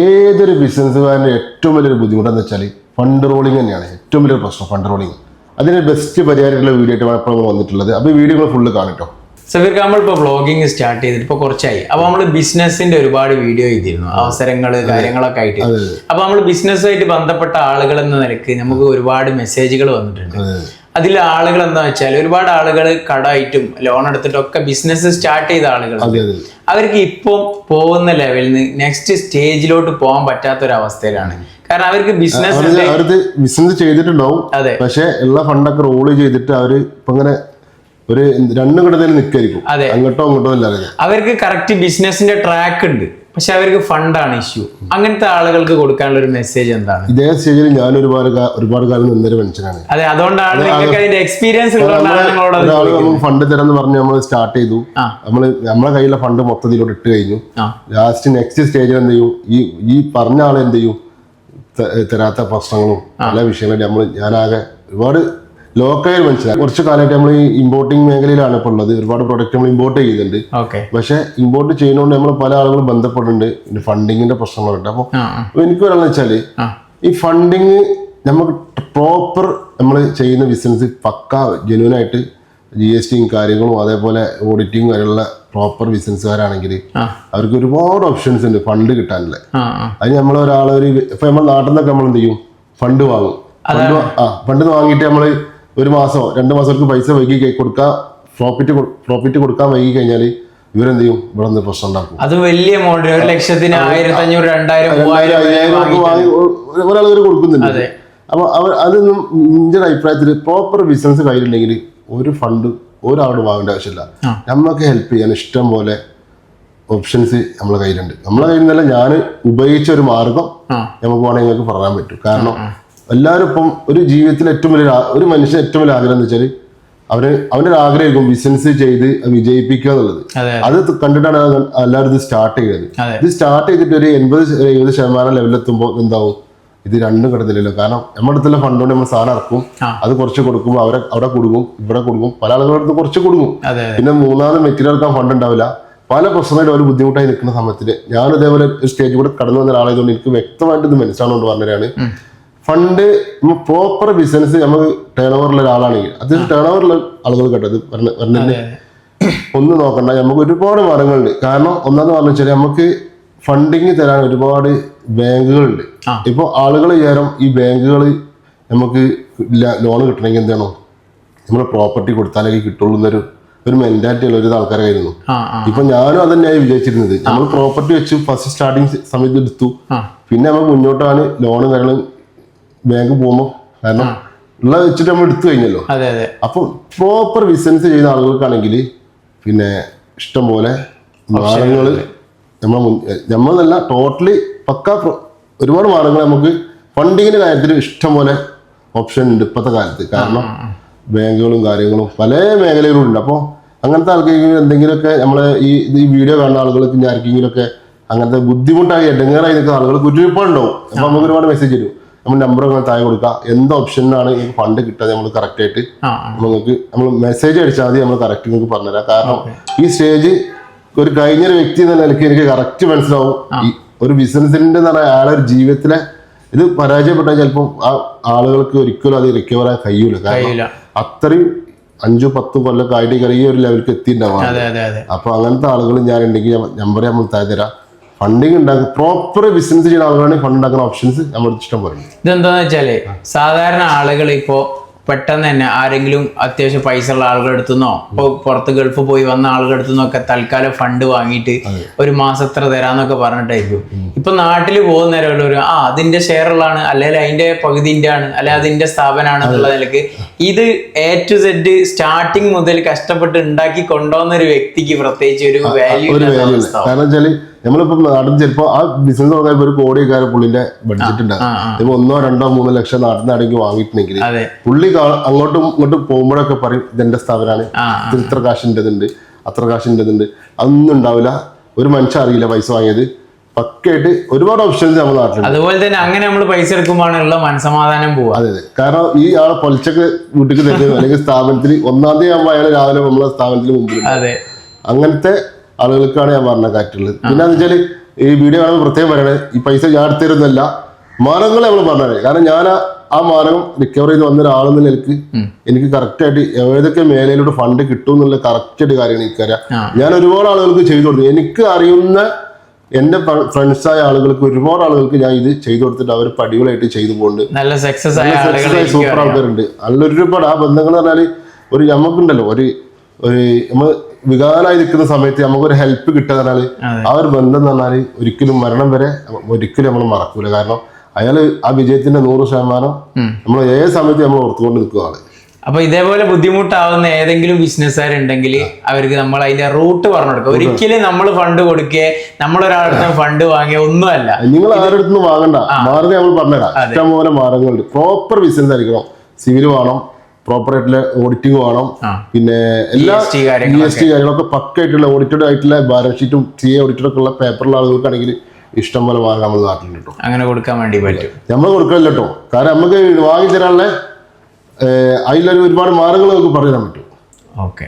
ഏതൊരു ബിസിനസ്സുകാരന്റെ ഏറ്റവും വലിയൊരു ബുദ്ധിമുട്ടെന്ന് വെച്ചാൽ ഫണ്ട് റോളിംഗ് തന്നെയാണ്. ഏറ്റവും വലിയൊരു പ്രശ്നം ഫണ്ട് റോളിംഗ്. അതിന് ബെസ്റ്റ് പരിഹാരമുള്ള വീഡിയോ ആയിട്ട് ഇപ്പോൾ വന്നിട്ടുള്ളത്. അപ്പോൾ വീഡിയോ ഫുള്ള് കാണിട്ടോ. സഫീർ നമ്മൾ ഇപ്പോൾ വ്ളോഗിങ് സ്റ്റാർട്ട് ചെയ്തിട്ട് ഇപ്പോൾ കുറച്ചായി. അപ്പോൾ നമ്മൾ ബിസിനസിന്റെ ഒരുപാട് വീഡിയോ ചെയ്തിരുന്നു അവസരങ്ങൾ കാര്യങ്ങളൊക്കെ ആയിട്ട്. അപ്പോൾ നമ്മൾ ബിസിനസ്സുമായിട്ട് ബന്ധപ്പെട്ട ആളുകൾ എന്ന നിലയ്ക്ക് നമുക്ക് ഒരുപാട് മെസ്സേജുകൾ വന്നിട്ടുണ്ട്. അതിൽ ആളുകൾ എന്താ വെച്ചാൽ ഒരുപാട് ആളുകൾ കടമായിട്ടും ലോൺ എടുത്തിട്ടൊക്കെ ബിസിനസ് സ്റ്റാർട്ട് ചെയ്ത ആളുകൾ അവർക്ക് ഇപ്പോൾ പോകുന്ന ലെവലിൽ നിന്ന് നെക്സ്റ്റ് സ്റ്റേജിലോട്ട് പോകാൻ പറ്റാത്ത ഒരു അവസ്ഥയിലാണ് കാരണം അവർക്ക് ബിസിനസ് ബിസിനസ് ചെയ്തിട്ടുണ്ടാവും. അതെ. പക്ഷെ എല്ലാ ഫണ്ടൊക്കെ റോൾ ചെയ്തിട്ട് അവർ ഇപ്പൊ ഇങ്ങനെ ഒരു രണ്ടും കിടന്നതിൽ നിൽക്കായിരിക്കും അതെ. അങ്ങോട്ടോ അങ്ങോട്ടോ ഇല്ലാതെ. അവർക്ക് കറക്റ്റ് ബിസിനസിന്റെ ട്രാക്ക് ഉണ്ട്. പക്ഷെ അവർക്ക് ഫണ്ടാണ് ഇഷ്യൂ. അങ്ങനത്തെ ആളുകൾക്ക് കൊടുക്കാനുള്ള ഒരു മെസ്സേജ് എന്താണ്? ഇതേ സ്റ്റേജിൽ ഞാൻ ഒരുപാട് ഒരുപാട് കാലം നിന്നൊരു മനുഷ്യനാണ്. അതെ അതുകൊണ്ടാണ് അതിന്റെ എക്സ്പീരിയൻസ് ഫണ്ട് തരാന്ന് പറഞ്ഞ് നമ്മൾ സ്റ്റാർട്ട് ചെയ്തു. നമ്മൾ നമ്മൾ നമ്മളെ കയ്യിലെ ഫണ്ട് മൊത്തത്തിലോട്ട് ഇട്ട് കഴിഞ്ഞു. ലാസ്റ്റ് നെക്സ്റ്റ് സ്റ്റേജിൽ എന്ത് ചെയ്യും? ഈ ഈ പറഞ്ഞ ആൾ എന്ത് ചെയ്യും? തരാത്ത പ്രശ്നങ്ങളും പല വിഷയങ്ങളും നമ്മൾ ഞാനാകെ ഒരുപാട് ലോക്കായ മനസ്സിലായി. കുറച്ച് കാലമായിട്ട് നമ്മൾ ഈ ഇമ്പോർട്ടിംഗ് മേഖലയിലാണ് ഇപ്പോൾ ഉള്ളത്. ഒരുപാട് പ്രൊഡക്റ്റ് നമ്മൾ ഇമ്പോർട്ട് ചെയ്യുന്നുണ്ട് പക്ഷെ ഇമ്പോർട്ട് ചെയ്യുന്നതുകൊണ്ട് നമ്മൾ പല ആളുകളും ബന്ധപ്പെടുന്നുണ്ട് പിന്നെ ഫണ്ടിങ്ങിന്റെ പ്രശ്നങ്ങളുണ്ട്. അപ്പോൾ എനിക്ക് പറയാന്ന് വെച്ചാൽ ഈ ഫണ്ടിങ് നമുക്ക് പ്രോപ്പർ നമ്മൾ ചെയ്യുന്ന ബിസിനസ് പക്ക ജനുവൻ ആയിട്ട് ജി എസ് ടിയും കാര്യങ്ങളും അതേപോലെ ഓഡിറ്റിങ് കാര്യമുള്ള പ്രോപ്പർ ബിസിനസ്സുകാരാണെങ്കിൽ അവർക്ക് ഒരുപാട് ഓപ്ഷൻസ് ഉണ്ട് ഫണ്ട് കിട്ടാനുള്ള അത് നമ്മൾ ഒരാളൊരു ഇപ്പൊ നമ്മൾ നാട്ടിൽ നിന്നൊക്കെ നമ്മൾ എന്ത് ചെയ്യും? ഫണ്ട് വാങ്ങും. ഫണ്ട് ആ ഫണ്ട് വാങ്ങിയിട്ട് നമ്മൾ ഒരു മാസമോ രണ്ട് മാസം പൈസ വൈകി കൊടുക്കാൻ പ്രോഫിറ്റ് പ്രോഫിറ്റ് കൊടുക്കാൻ വൈകി കഴിഞ്ഞാൽ ഇവരെന്ത് ചെയ്യും ഇവിടെ നിന്ന് പ്രശ്നം ഉണ്ടാക്കും. അത് വലിയ എമൗണ്ട് ഒരു ലക്ഷത്തിന് ആയിരത്തി അഞ്ഞൂറ് രണ്ടായിരം ഒരാൾ കൊടുക്കുന്നുണ്ട് അപ്പൊ അവർ അതൊന്നും ഒരു അഭിപ്രായത്തിൽ പ്രോപ്പർ ബിസിനസ് കയ്യിലുണ്ടെങ്കിൽ ഒരു ഫണ്ട് ഒരാളോട് വാങ്ങേണ്ട ആവശ്യമില്ല. നമ്മൾക്ക് ഹെൽപ്പ് ചെയ്യാൻ ഇഷ്ടം പോലെ ഓപ്ഷൻസ് നമ്മളെ കയ്യിലുണ്ട്. നമ്മളെ കയ്യിൽ നിന്നല്ല ഞാൻ ഉപയോഗിച്ച ഒരു മാർഗം നമുക്ക് വേണമെങ്കിൽ നിങ്ങൾക്ക് പറയാൻ പറ്റും. കാരണം എല്ലാവരും ഇപ്പം ഒരു ജീവിതത്തിൽ ഏറ്റവും വലിയ ഒരു മനുഷ്യൻ ഏറ്റവും വലിയ ആഗ്രഹം എന്ന് വെച്ചാൽ അവന് അവന്റെ ഒരു ആഗ്രഹമായിരിക്കും ബിസിനസ് ചെയ്ത് വിജയിപ്പിക്കുക എന്നുള്ളത്. അതെ കണ്ടിട്ടാണ് എല്ലാവരും ഇത് സ്റ്റാർട്ട് ചെയ്തത് ഇത് സ്റ്റാർട്ട് ചെയ്തിട്ട് ഒരു എൺപത് എഴുപത് ശതമാനം ലെവലെത്തുമ്പോൾ എന്താവും? ഇത് രണ്ടും കിടന്നില്ലല്ലോ. കാരണം നമ്മുടെ അടുത്തുള്ള ഫണ്ട് കൊണ്ട് നമ്മൾ സാധനം ഇറക്കും. അത് കുറച്ച് കൊടുക്കുമ്പോൾ അവരെ അവിടെ കൊടുക്കും ഇവിടെ കൊടുക്കും. പല ആളുകളുടെ അടുത്ത് കുറച്ച് കൊടുക്കും. പിന്നെ മൂന്നാമത് മെറ്റീരിയൽ എടുക്കാൻ ഫണ്ട് ഉണ്ടാവില്ല. പല പ്രശ്നമായിട്ട് ഒരു ബുദ്ധിമുട്ടായി നിൽക്കുന്ന സമയത്തിൽ ഞാൻ ഇതേപോലെ ഒരു സ്റ്റേജ് കൂടെ കടന്നു വന്ന ഒരാളായതുകൊണ്ട് എനിക്ക് വ്യക്തമായിട്ട് ഇത് മനസ്സിലാവുകൊണ്ട് പറഞ്ഞതാണ്. ഫണ്ട് പ്രോപ്പർ ബിസിനസ് നമുക്ക് ടേൺ ഓവറുള്ള ഒരാളാണെങ്കിൽ അത് ടേൺ ഓവറുള്ള ആളുകൾ കേട്ടത് പറഞ്ഞ ഒന്ന് നോക്കണ്ട നമുക്ക് ഒരുപാട് മാർഗങ്ങളുണ്ട്. കാരണം ഒന്നാന്ന് പറഞ്ഞു വെച്ചാൽ നമുക്ക് ഫണ്ടിങ് തരാൻ ഒരുപാട് ബാങ്കുകളുണ്ട്. ഇപ്പോൾ ആളുകൾ ചേരം ഈ ബാങ്കുകൾ നമുക്ക് ലോൺ കിട്ടണമെങ്കിൽ എന്താണ് നമ്മൾ പ്രോപ്പർട്ടി കൊടുത്താലേ കിട്ടുള്ളൂ എന്നൊരു ഒരു മെന്റാലിറ്റി ഉള്ള ഒരു ആൾക്കാരായിരുന്നു ഇപ്പൊ ഞാനും അത് തന്നെയായി വിചാരിച്ചിരുന്നത് നമ്മൾ പ്രോപ്പർട്ടി വെച്ച് ഫസ്റ്റ് സ്റ്റാർട്ടിങ് സമയത്ത് എടുത്തു. പിന്നെ നമ്മൾ മുന്നോട്ടാണ് ലോണും കാര്യങ്ങളും ബാങ്ക് പോകുമ്പോൾ കാരണം ഉള്ള വെച്ചിട്ട് നമ്മൾ എടുത്തു കഴിഞ്ഞല്ലോ. അതെ അതെ. അപ്പം പ്രോപ്പർ ബിസിനസ് ചെയ്ത ആളുകൾക്കാണെങ്കിൽ പിന്നെ ഇഷ്ടം പോലെ മാർഗങ്ങൾ നമ്മൾ നമ്മളല്ല ടോട്ടലി പക്ക ഒരുപാട് മാർഗങ്ങൾ നമുക്ക് ഫണ്ടിങ്ങിന്റെ കാര്യത്തിൽ ഇഷ്ടം പോലെ ഓപ്ഷൻ ഉണ്ട് ഇപ്പോഴത്തെ കാലത്ത്. കാരണം ബാങ്കുകളും കാര്യങ്ങളും പല മേഖലകളും ഉണ്ട്. അപ്പോൾ അങ്ങനത്തെ ആൾക്കാർക്ക് എന്തെങ്കിലുമൊക്കെ നമ്മളെ ഈ ഈ വീഡിയോ കാണുന്ന ആളുകൾക്ക് ആർക്കെങ്കിലും ആർക്കെങ്കിലുമൊക്കെ അങ്ങനത്തെ ബുദ്ധിമുട്ടായി ഇടങ്ങേറായി നിൽക്കുന്ന ആളുകൾ അപ്പൊ അപ്പോൾ നമുക്ക് ഒരുപാട് മെസ്സേജ് തരും. നമ്മൾ നമ്പർ അങ്ങനെ താഴെ കൊടുക്കുക. എന്ത് ഓപ്ഷനിലാണ് ഈ ഫണ്ട് കിട്ടുക നമ്മൾ കറക്റ്റ് ആയിട്ട് നമുക്ക് നിങ്ങൾക്ക് നമ്മൾ മെസ്സേജ് അടിച്ചാൽ മതി നമ്മൾ കറക്റ്റ് നിങ്ങൾക്ക് പറഞ്ഞുതരാം. കാരണം ഈ സ്റ്റേജ് ഒരു കഴിഞ്ഞൊരു വ്യക്തി എന്ന നിലയ്ക്ക് എനിക്ക് കറക്റ്റ് മനസ്സിലാവും. ഒരു ബിസിനസിന്റെ എന്ന് പറഞ്ഞാൽ അയാളെ ഒരു ജീവിതത്തിലെ ഇത് പരാജയപ്പെട്ടാൽ ചിലപ്പോൾ ആ ആളുകൾക്ക് ഒരിക്കലും അത് റിക്കവർ ആകാൻ കഴിയൂല. കാരണം അത്രയും അഞ്ചു പത്ത് കൊല്ലൊക്കെ ആയിട്ട് ഈ ഒരു ലെവലിലേക്ക് എത്തിയിട്ടുണ്ടാവും അപ്പൊ അങ്ങനത്തെ ആളുകൾ ഞാൻ ഉണ്ടെങ്കിൽ നമ്പർ നമ്മൾ തരാം. ഫണ്ടിങ് ഉണ്ടാക്കുക പ്രോപ്പർ ബിസിനസ് ചെയ്യുന്ന ആളുകളാണെങ്കിൽ ഫണ്ട് ഉണ്ടാക്കുന്ന ഓപ്ഷൻസ് നമ്മുടെ ഇഷ്ടം പോലെ ഇതെന്താന്ന് വെച്ചാൽ സാധാരണ ആളുകൾ ഇപ്പോ പെട്ടെന്ന് തന്നെ ആരെങ്കിലും അത്യാവശ്യം പൈസ ഉള്ള ആളുകളുടെ അടുത്തുനിന്നോ ഇപ്പൊ പുറത്ത് ഗൾഫ് പോയി വന്ന ആളുകളുടെ അടുത്തുനിന്നോ ഒക്കെ തൽക്കാലം ഫണ്ട് വാങ്ങിയിട്ട് ഒരു മാസം എത്ര തരാന്നൊക്കെ പറഞ്ഞിട്ടായിരിക്കും. ഇപ്പൊ നാട്ടിൽ പോകുന്നവരെ ഒരു ആ അതിന്റെ ഷെയർ ഉള്ളതാണ് അല്ലെങ്കിൽ അതിന്റെ പകുതിന്റെ ആണ് അല്ലെങ്കിൽ അതിന്റെ സ്ഥാപനമാണ് എന്നുള്ള നിലയ്ക്ക് ഇത് എ ടു സെഡ് സ്റ്റാർട്ടിങ് മുതൽ കഷ്ടപ്പെട്ട് ഉണ്ടാക്കി കൊണ്ടുവന്ന ഒരു വ്യക്തിക്ക് പ്രത്യേകിച്ച് ഒരു വാല്യൂ കാരണം നമ്മളിപ്പോ നാട്ടിൽ ചിലപ്പോ ആ ബിസിനസ് നോക്കാൻ ഒരു കോടി കാര്യം പുള്ളിന്റെ ബഡ്ജറ്റ് ഉണ്ടാകും. ഇപ്പൊ ഒന്നോ രണ്ടോ മൂന്നോ ലക്ഷം നാട്ടിൽ അടങ്ങി വാങ്ങിയിട്ടുണ്ടെങ്കിൽ പുള്ളി അങ്ങോട്ടും ഇങ്ങോട്ടും പോകുമ്പോഴൊക്കെ പറയും ഇതെന്റെ സ്ഥാപനമാണ് ഇത്ര ഇത് ഇത്ര കാശിന്റെതുണ്ട്. അത്ര കാശിന്റെതുണ്ട്. അതൊന്നും ഉണ്ടാവില്ല. ഒരു മനുഷ്യൻ അറിയില്ല പൈസ വാങ്ങിയത്. പക്കായിട്ട് ഒരുപാട് ഓപ്ഷൻസ് നമ്മുടെ നാട്ടിലുണ്ട്. അതുപോലെ തന്നെ അങ്ങനെ നമ്മൾ പൈസ എടുക്കുമ്പോഴാണുള്ള മനസമാധാനം പോവുക. അതെ അതെ. കാരണം ഈ ആളെ പൊലിച്ചക്ക് വീട്ടിൽ തരുന്നത് അല്ലെങ്കിൽ സ്ഥാപനത്തിൽ ഒന്നാം തീയതി ആകുമ്പോൾ അയാൾ രാവിലെ നമ്മളെ സ്ഥാപനത്തിൽ മുമ്പിൽ അതെ. അങ്ങനത്തെ ആളുകൾക്കാണ് ഞാൻ പറഞ്ഞ കാറ്റുള്ളത് പിന്നെ എന്ന് വെച്ചാൽ ഈ വീഡിയോ കാണുമ്പോൾ പ്രത്യേകം പറയണേ ഈ പൈസ ഞാൻ എടുത്തിരുന്നല്ല മാനങ്ങൾ നമ്മൾ പറഞ്ഞത്. കാരണം ഞാൻ ആ- മാനകം റിക്കവർ ചെയ്ത് വന്ന ഒരാളെന്ന നിലയ്ക്ക് എനിക്ക് കറക്റ്റ് ആയിട്ട് ഏതൊക്കെ മേഖലയിലൂടെ ഫണ്ട് കിട്ടും എന്നുള്ള കറക്റ്റ് ആയിട്ട് കാര്യമാണ് എനിക്കറിയാം. ഞാൻ ഒരുപാട് ആളുകൾക്ക് ചെയ്തു കൊടുത്തു. എനിക്ക് അറിയുന്ന എന്റെ ഫ്രണ്ട്സായ ആളുകൾക്ക് ഒരുപാട് ആളുകൾക്ക് ഞാൻ ഇത് ചെയ്തു കൊടുത്തിട്ട് അവർ പടികളായിട്ട് ചെയ്തു പോകുന്നുണ്ട് നല്ല സക്സസ് ആയ സൂപ്പർ. ആൾക്കാരുണ്ട്. നല്ല ഒരുപാട് ആ ബന്ധങ്ങൾ പറഞ്ഞാൽ പറഞ്ഞാൽ ഒരു നമുക്കുണ്ടല്ലോ ഒരു ഒരു നമ്മൾ വികാരമായി നിൽക്കുന്ന സമയത്ത് നമുക്കൊരു ഹെൽപ്പ് കിട്ടുക പറഞ്ഞാൽ ആ ഒരു ബന്ധം എന്ന് പറഞ്ഞാൽ ഒരിക്കലും മരണം വരെ ഒരിക്കലും നമ്മൾ മറക്കൂല. കാരണം അയാൾ ആ വിജയത്തിന്റെ നൂറ് ശതമാനം നമ്മൾ ഏത് സമയത്ത് നമ്മൾ ഓർത്തുകൊണ്ട് നിൽക്കുകയാണ് അപ്പൊ ഇതേപോലെ ബുദ്ധിമുട്ടാവുന്ന ഏതെങ്കിലും ബിസിനസ്സുകാരുണ്ടെങ്കിൽ അവർക്ക് നമ്മൾ അതിന്റെ റൂട്ട് പറഞ്ഞു കൊടുക്കുക. ഒരിക്കലും നമ്മൾ ഫണ്ട് കൊടുക്കുക നമ്മളൊരാളുടെ ഫണ്ട് വാങ്ങിയ ഒന്നുമല്ല. നിങ്ങൾ ആരുടെ വാങ്ങണ്ട. മാർഗം നമ്മൾ പറഞ്ഞുതരാം. ഇഷ്ടംപോലെ മാർഗങ്ങളുണ്ട്. പ്രോപ്പർ ബിസിനസ് ആയിരിക്കണം. സിവിൽ വേണം. പ്രോപ്പർ ആയിട്ടുള്ള ഓഡിറ്റിംഗ് വേണം. പിന്നെ എല്ലാ ജി. എസ് ടി കാര്യങ്ങളൊക്കെ. പക്കായിട്ടുള്ള ഓഡിറ്റഡ് ആയിട്ടുള്ള ബാലൻസ് ഷീറ്റും സി എ ഓഡിറ്റഡ് ഒക്കെ ഉള്ള പേപ്പറുള്ള ആളുകൾക്കാണെങ്കിൽ ഇഷ്ടം പോലെ വാങ്ങാൻ നമ്മൾ നാട്ടിൽ കേട്ടോ അങ്ങനെ കൊടുക്കാൻ വേണ്ടി പറ്റും. നമ്മൾ കൊടുക്കില്ല കേട്ടോ കാരണം നമുക്ക് വാങ്ങി തരാനുള്ള അതിലൊരു ഒരുപാട് മാർഗങ്ങൾ നമുക്ക് പറഞ്ഞു തരാൻ പറ്റും. ഓക്കെ.